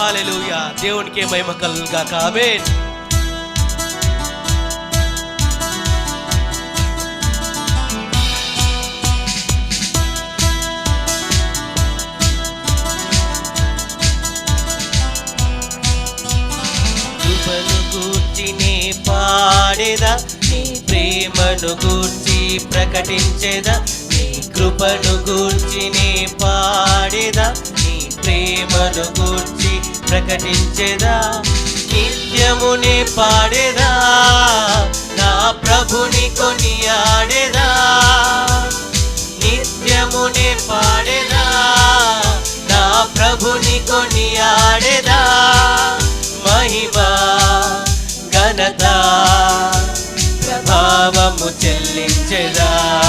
Hallelujah దేవునికి మహిమ కలుగా ఆమేన్. కృపను పాడేదా? నీ ప్రేమను గూర్చి ప్రకటించేదా? నీ కృపను గూర్చి పాడేదా? ప్రేమను గూర్చి ప్రకటించేదా? నిత్యమునే పాడేదా? నా ప్రభుని కొనియాడేదా? నిత్యమునే పాడేదా? నా ప్రభుని కొనియాడేదా? మహిమా ఘనత ప్రభావము చెల్లించేదా?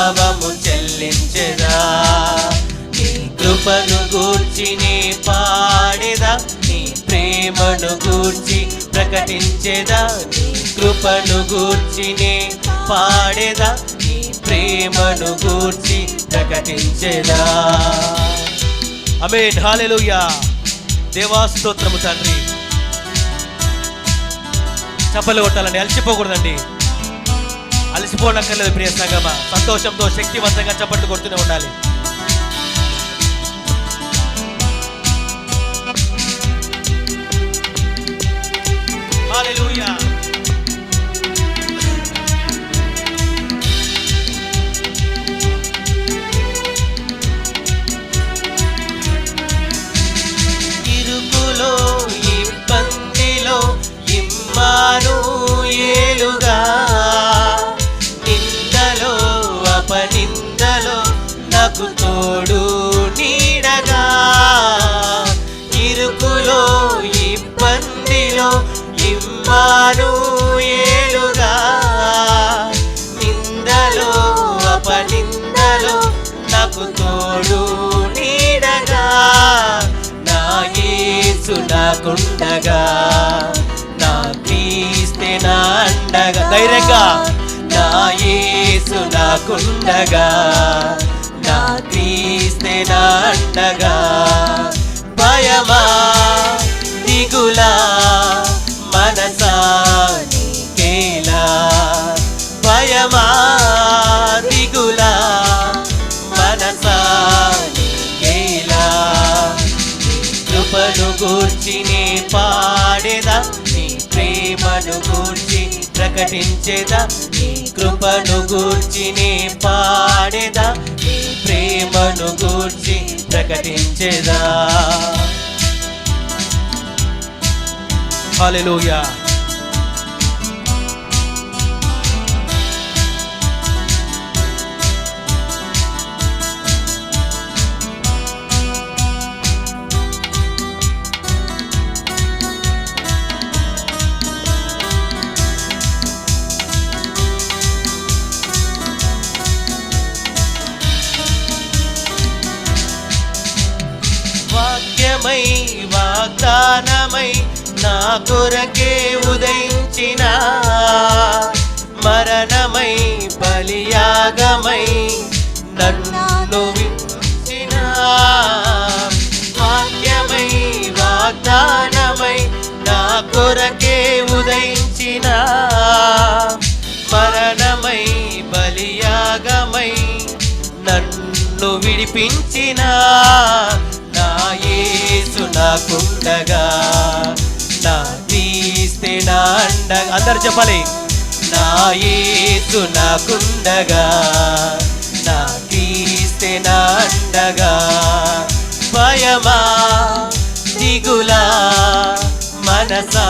ప్రభావము చెల్లించదా. నీ కృపను గూర్చి నీ పాడేదా. నీ ప్రేమను గూర్చి ప్రకటించేదా. నీ కృపను గూర్చి నీ పాడేదా. నీ ప్రేమను గూర్చి ప్రకటించేదా. అమే ఢాలెలుయా దేవాస్తోత్రము తండ్రి. చప్పలు కొట్టాలండి. అలసిపోకూడదండి. అలసిపోనక్కర్లేదు ప్రియ సంగమ. సంతోషంతో శక్తివంతంగా చప్పట్లు కొడుతూనే ఉండాలి. అపనిందలో నాకు తోడు నీడగా. నా యేసు నాకుండగా. నా క్రీస్తే నా అండగా. ధైర్యంగా. నా యేసు నాకుండగా. నా క్రీస్తే నా అండగా. భయమా గూర్చినే పాడేదా? నీ ప్రేమను గూర్చి ప్రకటించేదా? నీ కృపను గూర్చినే పాడేదా? నీ ప్రేమను గూర్చి ప్రకటించేదా? Hallelujah. సంతానమై నా కొరకే ఉదయించిన మరణమై బలియాగమై నన్ను వించిన వాక్యమై వాగ్దానమై నా కొరకే ఉదయించిన మరణమై బలియాగమై నన్ను విడిపించిన యేసు నాకుండగా నా తీస్తే నా అండగా. అందరు చెప్పాలి. నా యేసు నాకుండగా నా తీస్తే నా అండగా. భయమా దిగులా మనసా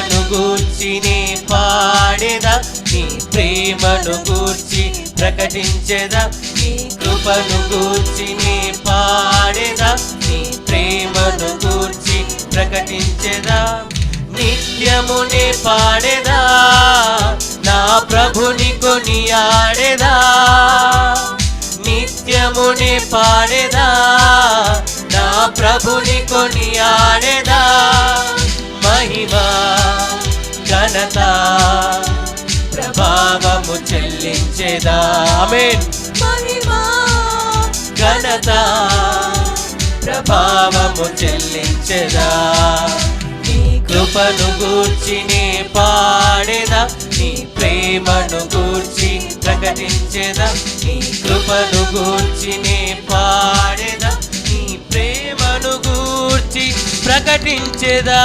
ప్రేమను గూర్చి నీ పాడేదా? నీ ప్రేమను గూర్చి ప్రకటించేదా? నీ కృపను గూర్చి నీ పాడేదా? నీ ప్రేమను గూర్చి ప్రకటించేదా? నిత్యమునే పాడేదా? నా ప్రభుని కొనియాడేదా? నిత్యమునే పాడేదా? నా ప్రభుని కొనియాడేదా? మహిమా ఘనత ప్రభావము చెల్లించేదా. ఆమేన్. ఘనత ప్రభావము చెల్లించెదా. నీ కృపను గూర్చి నే పాడేదా. నీ ప్రేమను గూర్చి ప్రకటించేదా. నీ కృపను గూర్చి నే పాడేదా. నీ ప్రేమను గూర్చి ప్రకటించేదా.